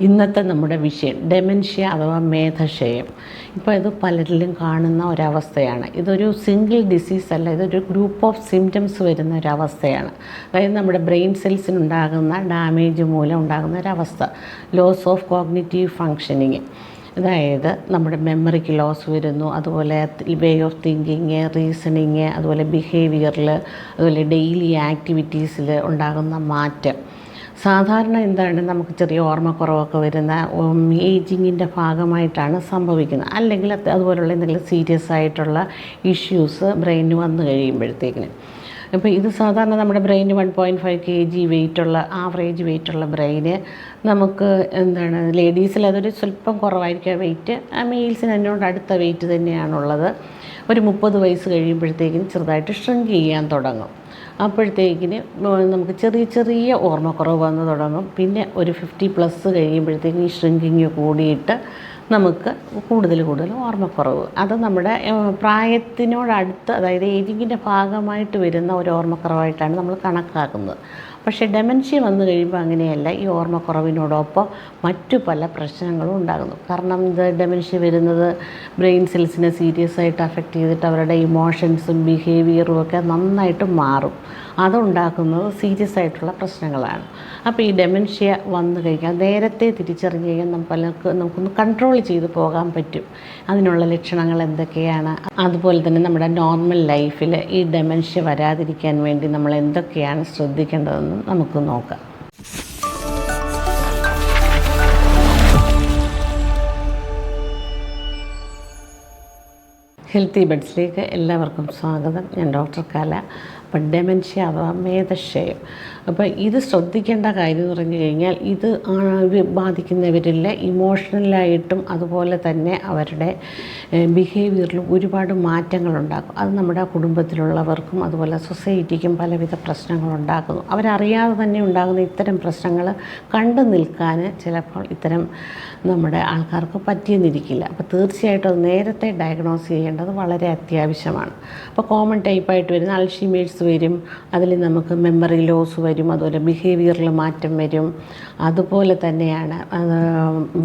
ഇന്നത്തെ നമ്മുടെ വിഷയം ഡെമെൻഷ്യ അഥവാ മേധക്ഷയം. ഇപ്പോൾ ഇത് പലരിലും കാണുന്ന ഒരവസ്ഥയാണ്. ഇതൊരു സിംഗിൾ ഡിസീസ് അല്ല ഇതൊരു ഗ്രൂപ്പ് ഓഫ് സിംറ്റംസ് വരുന്ന ഒരവസ്ഥയാണ്. അതായത് നമ്മുടെ ബ്രെയിൻ സെൽസിനുണ്ടാകുന്ന ഡാമേജ് മൂലം ഉണ്ടാകുന്ന ഒരവസ്ഥ ലോസ് ഓഫ് കോഗ്നിറ്റീവ് ഫങ്ഷനിങ് അതായത് നമ്മുടെ മെമ്മറിക്ക് ലോസ് വരുന്നു അതുപോലെ വേ ഓഫ് തിങ്കിങ് റീസണിങ് അതുപോലെ ബിഹേവിയറിൽ അതുപോലെ ഡെയിലി ആക്ടിവിറ്റീസിൽ ഉണ്ടാകുന്ന മാറ്റം. സാധാരണ എന്താണ് നമുക്ക് ചെറിയ ഓർമ്മക്കുറവൊക്കെ വരുന്ന ഏജിങ്ങിന്റെ ഭാഗമായിട്ടാണ് സംഭവിക്കുന്നത്. അല്ലെങ്കിൽ അത് അതുപോലുള്ള എന്തെങ്കിലും സീരിയസ് ആയിട്ടുള്ള ഇഷ്യൂസ് ബ്രെയിനിന് വന്നു കഴിയുമ്പോഴത്തേക്കിന്. അപ്പോൾ ഇത് സാധാരണ നമ്മുടെ ബ്രെയിന് one point five K G വെയിറ്റുള്ള average വെയിറ്റുള്ള ബ്രെയിന് നമുക്ക് എന്താണ് ലേഡീസിൽ അതൊരു സ്വല്പം കുറവായിരിക്കും വെയിറ്റ് മെയിൽസിന് എന്നോട് അടുത്ത വെയിറ്റ് തന്നെയാണുള്ളത്. ഒരു മുപ്പത് വയസ്സ് കഴിയുമ്പോഴത്തേക്കും ചെറുതായിട്ട് ഷ്രിങ്ക് ചെയ്യാൻ തുടങ്ങും. അപ്പോഴത്തേക്കിന് നമുക്ക് ചെറിയ ചെറിയ ഓർമ്മക്കുറവ് വന്ന് തുടങ്ങും. പിന്നെ ഒരു ഫിഫ്റ്റി പ്ലസ് കഴിയുമ്പോഴത്തേക്കും ഈ ഷ്രിങ്കിങ് കൂടിയിട്ട് നമുക്ക് കൂടുതൽ കൂടുതൽ ഓർമ്മക്കുറവ്. അത് നമ്മുടെ പ്രായത്തിനോടടുത്ത് അതായത് ഏജിങ്ങിന്റെ ഭാഗമായിട്ട് വരുന്ന ഒരു ഓർമ്മക്കുറവായിട്ടാണ് നമ്മൾ കണക്കാക്കുന്നത്. പക്ഷേ ഡെമൻഷ്യ വന്നു കഴിയുമ്പോൾ അങ്ങനെയല്ല. ഈ ഓർമ്മക്കുറവിനോടൊപ്പം മറ്റു പല പ്രശ്നങ്ങളും ഉണ്ടാകുന്നു. കാരണം ഇത് ഡെമൻഷ്യ വരുന്നത് ബ്രെയിൻ സെൽസിനെ സീരിയസ് ആയിട്ട് അഫക്റ്റ് ചെയ്തിട്ട് അവരുടെ ഇമോഷൻസും ബിഹേവിയറും ഒക്കെ നന്നായിട്ട് മാറും. അതുണ്ടാക്കുന്നത് സീരിയസ് ആയിട്ടുള്ള പ്രശ്നങ്ങളാണ്. അപ്പോൾ ഈ ഡെമൻഷ്യ വന്നു കഴിഞ്ഞാൽ നേരത്തെ തിരിച്ചറിഞ്ഞ് കഴിഞ്ഞാൽ നമുക്ക് നമുക്കൊന്ന് കൺട്രോൾ ചെയ്ത് പോകാൻ പറ്റും. അതിനുള്ള ലക്ഷണങ്ങൾ എന്തൊക്കെയാണ്? അതുപോലെ തന്നെ നമ്മുടെ നോർമൽ ലൈഫിൽ ഈ ഡെമൻഷ്യ വരാതിരിക്കാൻ വേണ്ടി നമ്മൾ എന്തൊക്കെയാണ് ശ്രദ്ധിക്കേണ്ടതെന്നും നമുക്ക് നോക്കാം. ഹെൽത്തി ബഡ്സിലേക്ക് എല്ലാവർക്കും സ്വാഗതം. ഞാൻ ഡോക്ടർ കല. അപ്പം ഡെമൻഷ്യ അഥവാ മേധക്ഷയം. അപ്പോൾ ഇത് ശ്രദ്ധിക്കേണ്ട കാര്യം എന്ന് പറഞ്ഞു കഴിഞ്ഞാൽ ഇത് ബാധിക്കുന്നവരിൽ ഇമോഷണലായിട്ടും അതുപോലെ തന്നെ അവരുടെ ബിഹേവിയറിലും ഒരുപാട് മാറ്റങ്ങളുണ്ടാക്കും അത് നമ്മുടെ കുടുംബത്തിലുള്ളവർക്കും അതുപോലെ സൊസൈറ്റിക്കും പലവിധ പ്രശ്നങ്ങളുണ്ടാക്കുന്നു അവരറിയാതെ തന്നെ ഉണ്ടാകുന്ന ഇത്തരം പ്രശ്നങ്ങൾ കണ്ടു നിൽക്കാൻ ചിലപ്പോൾ ഇത്തരം നമ്മുടെ ആൾക്കാർക്ക് പറ്റിയെന്നിരിക്കില്ല. അപ്പോൾ തീർച്ചയായിട്ടും അത് നേരത്തെ ഡയഗ്നോസ് ചെയ്യേണ്ടത് വളരെ അത്യാവശ്യമാണ്. അപ്പോൾ കോമൺ ടൈപ്പായിട്ട് വരുന്ന അൾഷിമേഴ്സ് വരും. അതിൽ നമുക്ക് മെമ്മറി ലോസ് വരും. അതുപോലെ ബിഹേവിയറിൽ മാറ്റം വരും. അതുപോലെ തന്നെയാണ്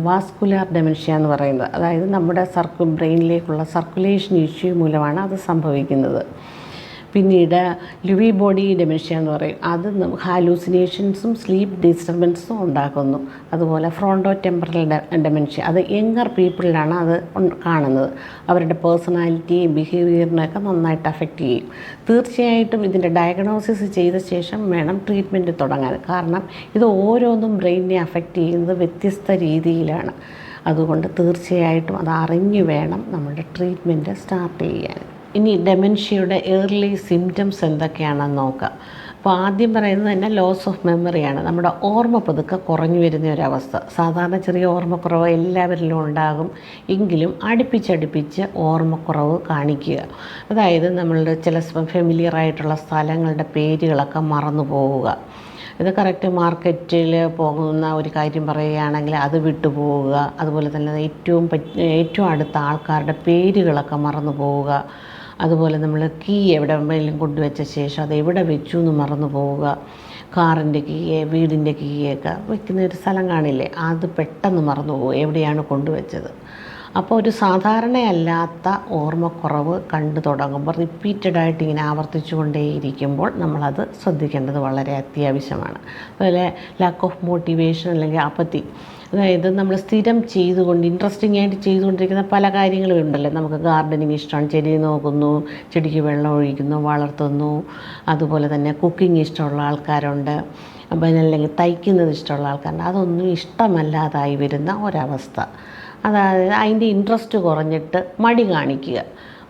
വാസ്കുലാർ ഡെമൻഷ്യ എന്ന് പറയുന്നത്. അതായത് നമ്മുടെ സർക്കു ബ്രെയിനിലേക്കുള്ള സർക്കുലേഷൻ ഇഷ്യൂ മൂലമാണ് അത് സംഭവിക്കുന്നത്. പിന്നീട് ലുവി ബോഡി ഡെമൻഷ്യ എന്ന് പറയും. അത് ഹാലൂസിനേഷൻസും സ്ലീപ്പ് ഡിസ്റ്റർബൻസും ഉണ്ടാക്കുന്നു. അതുപോലെ ഫ്രോണ്ടോ ടെമ്പറൽ ഡെമൻഷ്യ അത് യങ്ങർ പീപ്പിളിലാണ് അത് കാണുന്നത്. അവരുടെ പേഴ്സണാലിറ്റിയും ബിഹേവിയറിനൊക്കെ നന്നായിട്ട് അഫക്റ്റ് ചെയ്യും. തീർച്ചയായിട്ടും ഇതിന്റെ ഡയഗ്നോസിസ് ചെയ്ത ശേഷം വേണം ട്രീറ്റ്മെന്റ് തുടങ്ങാൻ. കാരണം ഇത് ഓരോന്നും ബ്രെയിനിനെ അഫക്റ്റ് ചെയ്യുന്നത് വ്യത്യസ്ത രീതിയിലാണ്. അതുകൊണ്ട് തീർച്ചയായിട്ടും അത് അറിഞ്ഞു വേണം നമ്മുടെ ട്രീറ്റ്മെന്റ് സ്റ്റാർട്ട് ചെയ്യാൻ. ഇനി ഡെമൻഷ്യയുടെ ഏർലി സിംറ്റംസ് എന്തൊക്കെയാണെന്ന് നോക്കാം. അപ്പോൾ ആദ്യം പറയുന്നത് തന്നെ ലോസ് ഓഫ് മെമ്മറിയാണ് നമ്മുടെ ഓർമ്മ പതുക്കെ കുറഞ്ഞു വരുന്ന ഒരവസ്ഥ. സാധാരണ ചെറിയ ഓർമ്മക്കുറവ് എല്ലാവരിലും ഉണ്ടാകും. എങ്കിലും അടുപ്പിച്ചടുപ്പിച്ച് ഓർമ്മക്കുറവ് കാണിക്കുക. അതായത് നമ്മളുടെ ചില ഫെമിലിയർ ആയിട്ടുള്ള സ്ഥലങ്ങളുടെ പേരുകളൊക്കെ മറന്നു പോവുക. ഇത് കറക്റ്റ് മാർക്കറ്റിൽ പോകുന്ന ഒരു കാര്യം പറയുകയാണെങ്കിൽ അത് വിട്ടുപോവുക. അതുപോലെ തന്നെ ഏറ്റവും ഏറ്റവും അടുത്ത ആൾക്കാരുടെ പേരുകളൊക്കെ മറന്നു പോവുക. അതുപോലെ നമ്മൾ കീ എവിടെയെങ്കിലും കൊണ്ടുവച്ച ശേഷം അത് എവിടെ വെച്ചു എന്ന് മറന്നു പോവുക. കാറിന്റെ കീയെ വീടിന്റെ കീയൊക്കെ വെക്കുന്ന ഒരു സ്ഥലം കാണില്ലേ? അത് പെട്ടെന്ന് മറന്നു പോകും എവിടെയാണ് കൊണ്ടുവച്ചത്. അപ്പോൾ ഒരു സാധാരണയല്ലാത്ത ഓർമ്മക്കുറവ് കണ്ടു തുടങ്ങുമ്പോൾ റിപ്പീറ്റഡായിട്ട് ഇങ്ങനെ ആവർത്തിച്ചു കൊണ്ടേയിരിക്കുമ്പോൾ നമ്മളത് ശ്രദ്ധിക്കേണ്ടത് വളരെ അത്യാവശ്യമാണ്. അതുപോലെ ലാക്ക് ഓഫ് മോട്ടിവേഷൻ അല്ലെങ്കിൽ അപ്പത്തി അതായത് നമ്മൾ സ്ഥിരം ചെയ്തുകൊണ്ട് ഇൻട്രസ്റ്റിംഗ് ആയിട്ട് ചെയ്തുകൊണ്ടിരിക്കുന്ന പല കാര്യങ്ങളും ഉണ്ടല്ലോ. നമുക്ക് ഗാർഡനിങ് ഇഷ്ടമാണ്. ചെടി നോക്കുന്നു ചെടിക്ക് വെള്ളം ഒഴിക്കുന്നു വളർത്തുന്നു. അതുപോലെ തന്നെ കുക്കിംഗ് ഇഷ്ടമുള്ള ആൾക്കാരുണ്ട്. അപ്പം അല്ലെങ്കിൽ തയ്ക്കുന്നത് ഇഷ്ടമുള്ള ആൾക്കാരുണ്ട്. അതൊന്നും ഇഷ്ടമല്ലാതായി വരുന്ന ഒരവസ്ഥ. അതായത് അതിന്റെ ഇൻട്രസ്റ്റ് കുറഞ്ഞിട്ട് മടി കാണിക്കുക.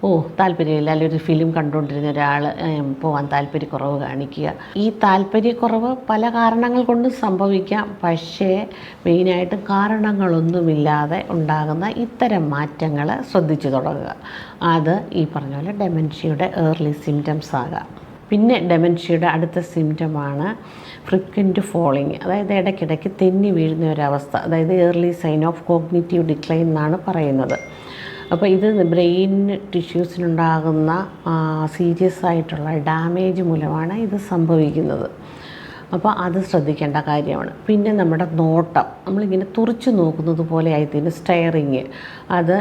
ഓ താല്പര്യമില്ല. അല്ലെങ്കിൽ ഒരു ഫിലിം കണ്ടുകൊണ്ടിരുന്ന ഒരാൾ പോകാൻ താല്പര്യക്കുറവ് കാണിക്കുക. ഈ താല്പര്യക്കുറവ് പല കാരണങ്ങൾ കൊണ്ടും സംഭവിക്കാം. പക്ഷേ മെയിനായിട്ട് കാരണങ്ങളൊന്നുമില്ലാതെ ഉണ്ടാകുന്ന ഇത്തരം മാറ്റങ്ങൾ ശ്രദ്ധിച്ചു തുടങ്ങുക. അത് ഈ പറഞ്ഞ പോലെ ഡെമൻഷ്യയുടെ ഏർലി സിംറ്റംസ് ആകാം. പിന്നെ ഡെമൻഷ്യയുടെ അടുത്ത സിംറ്റമാണ് ഫ്രിക്വന്റ് ഫോളിങ് അതായത് ഇടയ്ക്കിടയ്ക്ക് തെന്നി വീഴുന്ന ഒരവസ്ഥ. അതായത് early sign of cognitive decline എന്നാണ് പറയുന്നത്. അപ്പോൾ ഇത് ബ്രെയിൻ ടിഷ്യൂസിനുണ്ടാകുന്ന സീരിയസ് ആയിട്ടുള്ള ഡാമേജ് മൂലമാണ് ഇത് സംഭവിക്കുന്നത്. അപ്പോൾ അത് ശ്രദ്ധിക്കേണ്ട കാര്യമാണ്. പിന്നെ നമ്മുടെ നോട്ടം. നമ്മളിങ്ങനെ തുറച്ച് നോക്കുന്നത് പോലെ ആയിത്തീരും സ്റ്റെയറിങ് അത്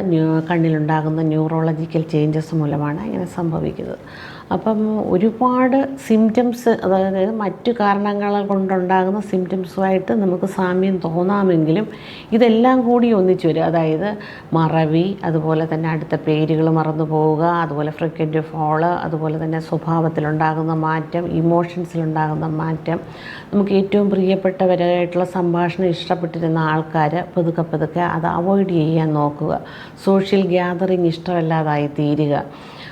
കണ്ണിലുണ്ടാകുന്ന ന്യൂറോളജിക്കൽ ചേഞ്ചസ് മൂലമാണ് ഇങ്ങനെ സംഭവിക്കുന്നത്. അപ്പം ഒരുപാട് സിംറ്റംസ് അതായത് മറ്റു കാരണങ്ങൾ കൊണ്ടുണ്ടാകുന്ന സിംറ്റംസുമായിട്ട് നമുക്ക് സാമ്യം തോന്നാമെങ്കിലും ഇതെല്ലാം കൂടി ഒന്നിച്ചു വരും അതായത് മറവി അതുപോലെ തന്നെ അടുത്ത പേരുകൾ മറന്നു പോവുക അതുപോലെ ഫ്രീക്വന്റ് ഫോൾ അതുപോലെ തന്നെ സ്വഭാവത്തിലുണ്ടാകുന്ന മാറ്റം ഇമോഷൻസിലുണ്ടാകുന്ന മാറ്റം. നമുക്ക് ഏറ്റവും പ്രിയപ്പെട്ടവരായിട്ടുള്ള സംഭാഷണം ഇഷ്ടപ്പെട്ടിരുന്ന ആൾക്കാർ പതുക്കെ പതുക്കെ അത് അവോയ്ഡ് ചെയ്യാൻ നോക്കുക. സോഷ്യൽ ഗ്യാതറിങ് ഇഷ്ടമല്ലാതായി തീരുക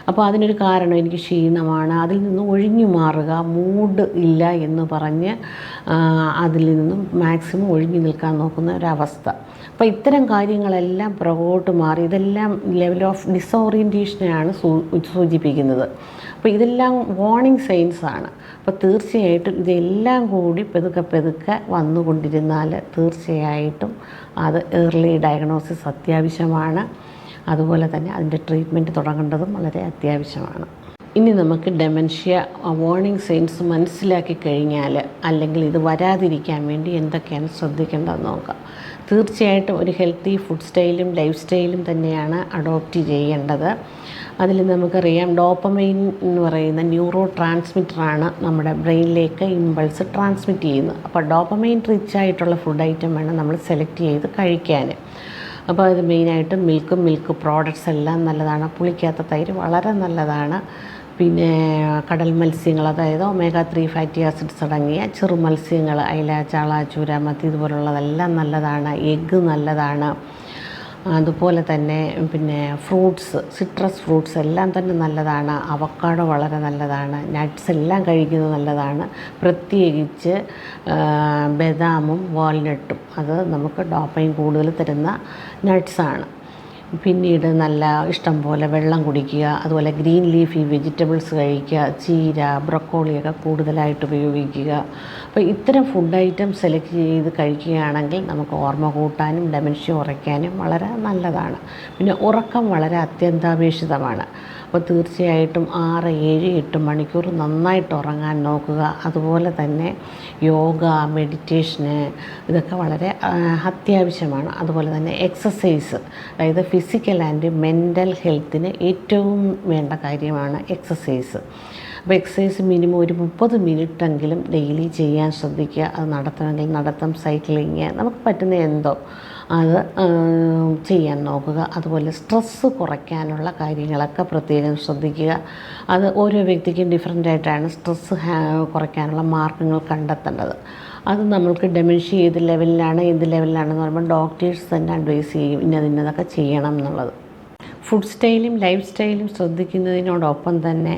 അപ്പോൾ അതിനൊരു കാരണം എനിക്ക് ക്ഷീണമാണ്. അതിൽ നിന്ന് ഒഴിഞ്ഞു മാറുക മൂഡ് ഇല്ല എന്ന് പറഞ്ഞ് അതിൽ നിന്നും മാക്സിമം ഒഴിഞ്ഞു നിൽക്കാൻ നോക്കുന്ന ഒരവസ്ഥ. അപ്പോൾ ഇത്തരം കാര്യങ്ങളെല്ലാം പുറകോട്ട് മാറി ഇതെല്ലാം ലെവൽ ഓഫ് ഡിസോറിയന്റേഷനെയാണ് സൂചിപ്പിക്കുന്നത്. അപ്പോൾ ഇതെല്ലാം വാർണിംഗ് സൈൻസാണ് അപ്പോൾ തീർച്ചയായിട്ടും ഇതെല്ലാം കൂടി പെതുക്കെ പെതുക്കെ വന്നുകൊണ്ടിരുന്നാൽ തീർച്ചയായിട്ടും അത് ഏർലി ഡയഗ്നോസിസ് അത്യാവശ്യമാണ്. അതുപോലെ തന്നെ അതിന്റെ ട്രീറ്റ്മെന്റ് തുടങ്ങേണ്ടതും വളരെ അത്യാവശ്യമാണ്. ഇനി നമുക്ക് ഡെമൻഷ്യ വാർണിംഗ് സൈൻസ് മനസ്സിലാക്കി കഴിഞ്ഞാൽ അല്ലെങ്കിൽ ഇത് വരാതിരിക്കാൻ വേണ്ടി എന്തൊക്കെയാണ് ശ്രദ്ധിക്കേണ്ടതെന്ന് നോക്കാം. തീർച്ചയായിട്ടും ഒരു ഹെൽത്തി ഫുഡ് സ്റ്റൈലും ലൈഫ് സ്റ്റൈലും തന്നെയാണ് അഡോപ്റ്റ് ചെയ്യേണ്ടത്. അതിൽ നമുക്കറിയാം ഡോപ്പമൈൻ എന്ന് പറയുന്ന ന്യൂറോ ട്രാൻസ്മിറ്ററാണ് നമ്മുടെ ബ്രെയിനിലേക്ക് ഇമ്പൾസ് ട്രാൻസ്മിറ്റ് ചെയ്യുന്നത്. അപ്പോൾ ഡോപ്പമൈൻ റിച്ച് ആയിട്ടുള്ള ഫുഡ് ഐറ്റം വേണം നമ്മൾ സെലക്ട് ചെയ്ത് കഴിക്കാൻ. അപ്പോൾ അത് മെയിനായിട്ടും മിൽക്കും മിൽക്ക് പ്രോഡക്ട്സ് എല്ലാം നല്ലതാണ്. പുളിക്കാത്ത തൈര് വളരെ നല്ലതാണ്. പിന്നെ കടൽ മത്സ്യങ്ങൾ അതായത് ഒമേഗ ത്രീ ഫാറ്റി ആസിഡ്സ് അടങ്ങിയ ചെറു മത്സ്യങ്ങൾ അയില ചാള ചൂര മത്തി ഇതുപോലുള്ളതെല്ലാം നല്ലതാണ്. എഗ്ഗ് നല്ലതാണ്. അതുപോലെ തന്നെ പിന്നെ ഫ്രൂട്ട്സ് സിട്രസ് ഫ്രൂട്ട്സ് എല്ലാം തന്നെ നല്ലതാണ്. അവക്കാടോ വളരെ നല്ലതാണ്. നട്ട്സ് എല്ലാം കഴിക്കുന്നത് നല്ലതാണ്. പ്രത്യേകിച്ച് ബദാമും വാൽനട്ടും. അത് നമുക്ക് ഡോപ്പയും കൂടുതൽ തരുന്ന നട്ട്സാണ്. പിന്നീട് നല്ല ഇഷ്ടം പോലെ വെള്ളം കുടിക്കുക അതുപോലെ ഗ്രീൻ ലീഫി വെജിറ്റബിൾസ് കഴിക്കുക ചീര ബ്രക്കോളിയൊക്കെ കൂടുതലായിട്ട് ഉപയോഗിക്കുക. അപ്പോൾ ഇത്തരം ഫുഡ് ഐറ്റം സെലക്ട് ചെയ്ത് കഴിക്കുകയാണെങ്കിൽ നമുക്ക് ഓർമ്മ കൂട്ടാനും ഡെമൻഷ്യ കുറയ്ക്കാനും വളരെ നല്ലതാണ്. പിന്നെ ഉറക്കം വളരെ അത്യന്താപേക്ഷിതമാണ്. അപ്പോൾ തീർച്ചയായിട്ടും ആറ് ഏഴ് എട്ട് മണിക്കൂർ നന്നായിട്ട് ഉറങ്ങാൻ നോക്കുക. അതുപോലെ തന്നെ യോഗ മെഡിറ്റേഷന് ഇതൊക്കെ വളരെ അത്യാവശ്യമാണ്. അതുപോലെ തന്നെ എക്സസൈസ് അതായത് ഫിസിക്കൽ ആൻഡ് മെന്റൽ ഹെൽത്തിന് ഏറ്റവും വേണ്ട കാര്യമാണ് എക്സസൈസ്. അപ്പോൾ എക്സസൈസ് മിനിമം ഒരു മുപ്പത് മിനിറ്റെങ്കിലും ഡെയിലി ചെയ്യാൻ ശ്രദ്ധിക്കുക. അത് നടത്തണമെങ്കിൽ നടത്തം സൈക്ലിങ് നമുക്ക് പറ്റുന്ന എന്തോ അത് ചെയ്യാൻ നോക്കുക. അതുപോലെ സ്ട്രെസ്സ് കുറയ്ക്കാനുള്ള കാര്യങ്ങളൊക്കെ പ്രത്യേകം ശ്രദ്ധിക്കുക. അത് ഓരോ വ്യക്തിക്കും ഡിഫറെന്റ് ആയിട്ടാണ് സ്ട്രെസ്സ് കുറയ്ക്കാനുള്ള മാർഗങ്ങൾ കണ്ടെത്തേണ്ടത്. അത് നമ്മൾക്ക് ഡെമൻഷ്യ ഏത് ലെവലിലാണ് ഏത് ലെവലിലാണെന്ന് പറയുമ്പോൾ ഡോക്ടേഴ്സ് തന്നെ അഡ്വൈസ് ചെയ്യും ഇന്നത് ഇന്നതൊക്കെ ചെയ്യണം എന്നുള്ളത്. ഫുഡ് സ്റ്റൈലും ലൈഫ് സ്റ്റൈലും ശ്രദ്ധിക്കുന്നതിനോടൊപ്പം തന്നെ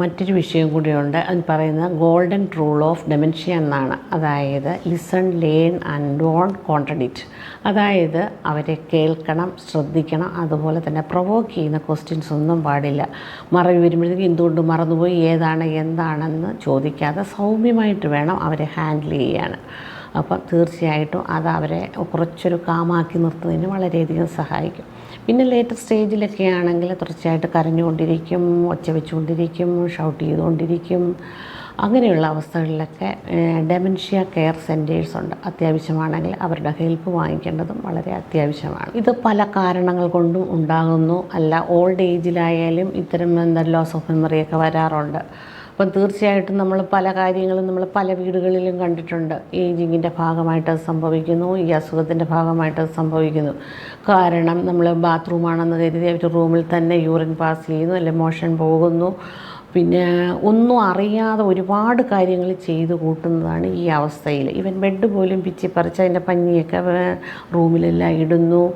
മറ്റൊരു വിഷയം കൂടിയുണ്ട്. അത് പറയുന്നത് ഗോൾഡൻ റൂൾ ഓഫ് ഡെമൻഷ്യ എന്നാണ്. അതായത് listen learn and don't contradict അതായത് അവരെ കേൾക്കണം ശ്രദ്ധിക്കണം അതുപോലെ തന്നെ പ്രൊവോക്ക് ചെയ്യുന്ന ക്വസ്റ്റ്യൻസ് ഒന്നും പാടില്ല. മറവി വരുമ്പോഴത്തേക്ക് എന്തുകൊണ്ട് മറന്നുപോയി ഏതാണ് എന്താണെന്ന് ചോദിക്കാതെ സൗമ്യമായിട്ട് വേണം അവരെ ഹാൻഡിൽ ചെയ്യാൻ. അപ്പം തീർച്ചയായിട്ടും അത് അവരെ കുറച്ചൊരു കാമാക്കി നിർത്തുന്നതിന് വളരെയധികം സഹായിക്കും. പിന്നെ ലേറ്റർ സ്റ്റേജിലൊക്കെ ആണെങ്കിൽ തുടർച്ചയായിട്ട് കരഞ്ഞുകൊണ്ടിരിക്കും ഒച്ച വെച്ചുകൊണ്ടിരിക്കും ഷൗട്ട് ചെയ്തുകൊണ്ടിരിക്കും. അങ്ങനെയുള്ള അവസ്ഥകളിലൊക്കെ ഡെമൻഷ്യ കെയർ സെന്റേഴ്സ് ഉണ്ട്. അത്യാവശ്യമാണെങ്കിൽ അവരുടെ ഹെൽപ്പ് വാങ്ങിക്കേണ്ടതും വളരെ അത്യാവശ്യമാണ്. ഇത് പല കാരണങ്ങൾ കൊണ്ടും ഉണ്ടാകുന്നു. അല്ല ഓൾഡ് ഏജിലായാലും ഇത്തരം എന്താ ലോസ് ഓഫ് മെമ്മറിയൊക്കെ വരാറുണ്ട്. അപ്പം തീർച്ചയായിട്ടും നമ്മൾ പല കാര്യങ്ങളും നമ്മൾ പല വീടുകളിലും കണ്ടിട്ടുണ്ട്. ഏജിങ്ങിന്റെ ഭാഗമായിട്ട് അത് സംഭവിക്കുന്നു. ഈ അസുഖത്തിന്റെ ഭാഗമായിട്ട് അത് സംഭവിക്കുന്നു. കാരണം നമ്മൾ ബാത്റൂമാണെന്ന് കരുതി അവർ റൂമിൽ തന്നെ യൂറിൻ പാസ് ചെയ്യുന്നു. അല്ലെങ്കിൽ മോഷൻ പോകുന്നു. പിന്നെ ഒന്നും അറിയാതെ ഒരുപാട് കാര്യങ്ങൾ ചെയ്ത് കൂട്ടുന്നതാണ് ഈ അവസ്ഥയിൽ. ഇവൻ ബെഡ് പോലും പിച്ചി പറിച്ച് അതിന്റെ പഞ്ഞിയൊക്കെ റൂമിലെല്ലാം ഇടുന്നു.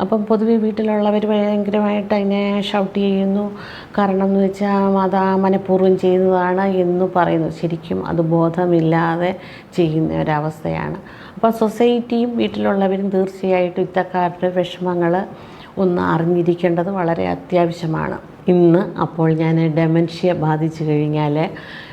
അപ്പം പൊതുവെ വീട്ടിലുള്ളവർ ഭയങ്കരമായിട്ട് അതിനെ ഷൗട്ട് ചെയ്യുന്നു. കാരണം എന്ന് വെച്ചാൽ അത് മനഃപൂർവം ചെയ്യുന്നതാണ് എന്ന് പറയുന്നു. ശരിക്കും അത് ബോധമില്ലാതെ ചെയ്യുന്ന ഒരവസ്ഥയാണ്. അപ്പോൾ സൊസൈറ്റിയും വീട്ടിലുള്ളവരും തീർച്ചയായിട്ടും ഇത്തക്കാരുടെ വിഷമങ്ങൾ ഒന്ന് അറിഞ്ഞിരിക്കേണ്ടത് വളരെ അത്യാവശ്യമാണ്. ഇന്ന് അപ്പോൾ ഞാൻ ഡെമൻഷ്യ ബാധിച്ചു കഴിഞ്ഞാൽ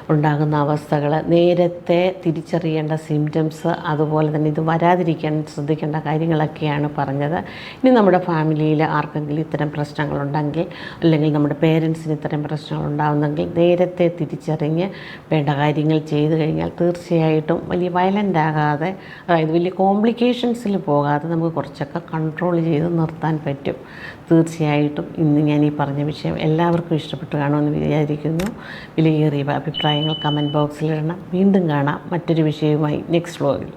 ഉണ്ടാകുന്ന അവസ്ഥകൾ നേരത്തെ തിരിച്ചറിയേണ്ട സിംറ്റംസ് അതുപോലെ തന്നെ ഇത് വരാതിരിക്കാൻ ശ്രദ്ധിക്കേണ്ട കാര്യങ്ങളൊക്കെയാണ് പറഞ്ഞത്. ഇനി നമ്മുടെ ഫാമിലിയിൽ ആർക്കെങ്കിലും ഇത്തരം പ്രശ്നങ്ങളുണ്ടെങ്കിൽ അല്ലെങ്കിൽ നമ്മുടെ പേരൻസിന് ഇത്തരം പ്രശ്നങ്ങൾ ഉണ്ടാകുന്നെങ്കിൽ നേരത്തെ തിരിച്ചറിഞ്ഞ് വേണ്ട കാര്യങ്ങൾ ചെയ്തു കഴിഞ്ഞാൽ തീർച്ചയായിട്ടും വലിയ വയലന്റ് ആകാതെ അതായത് വലിയ കോംപ്ലിക്കേഷൻസിൽ പോകാതെ നമുക്ക് കുറച്ചൊക്കെ കൺട്രോൾ ചെയ്ത് നിർത്താൻ പറ്റും. തീർച്ചയായിട്ടും ഇന്ന് ഞാൻ ഈ പറഞ്ഞ വിഷയം എല്ലാവർക്കും ഇഷ്ടപ്പെട്ടു കാണുമെന്ന് വിചാരിക്കുന്നു. വിലയേറിയ അഭിപ്രായങ്ങൾ കമന്റ് ബോക്സിലിടണം വീണ്ടും കാണാം മറ്റൊരു വിഷയവുമായി നെക്സ്റ്റ് വ്ലോഗിൽ